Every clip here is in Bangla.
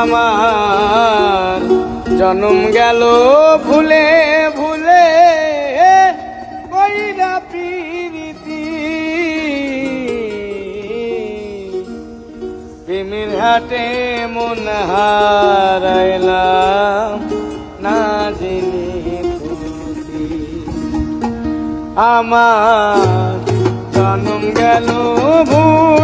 আমার জন্ম গেল ভুলে ভুলে বৈরা পীরিতি। প্রেমের হাটে মন হারাইলাম, না জেনে আমার জন্ম গেল ভুল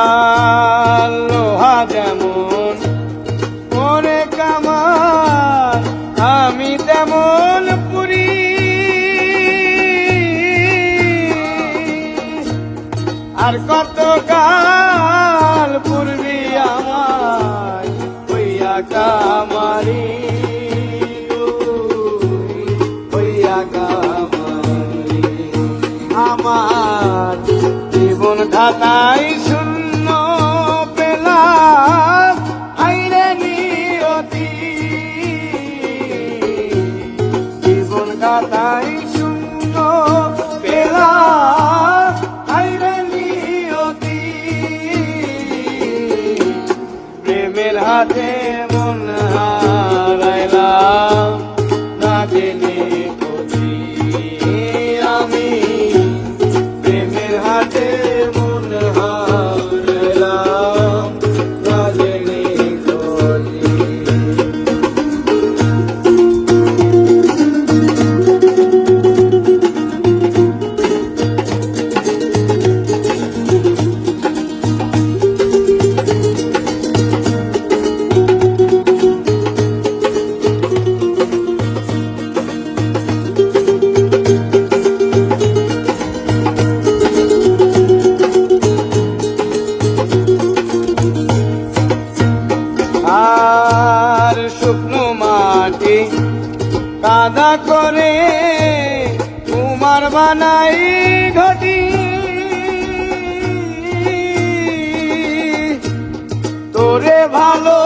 আমার লোহা যেমন মনে কামার আমি তেমন পুরি। আর কত কাল পূর্বি আমায় হইয়া কামারি হইয়া কামারি। আমার জীবন খাতায় খাতাই শূন্য পেলা প্রেমের হাতে মন হার আলাদা করে তোমার বানাই ঘটি। তোরে ভালো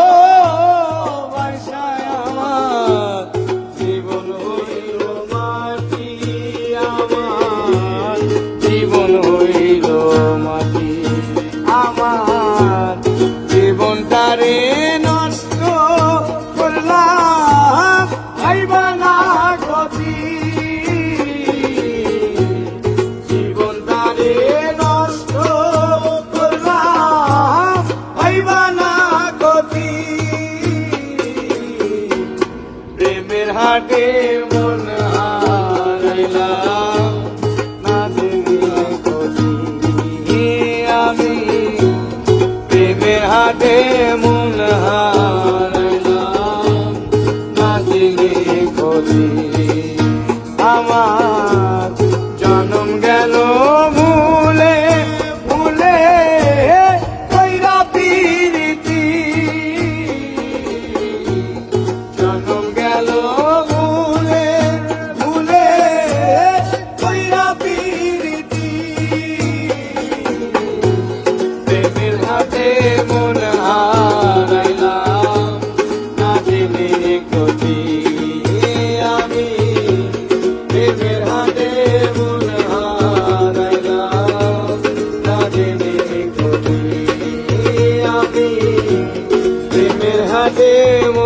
কাটে মু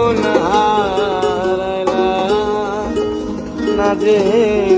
জীবন না জেনে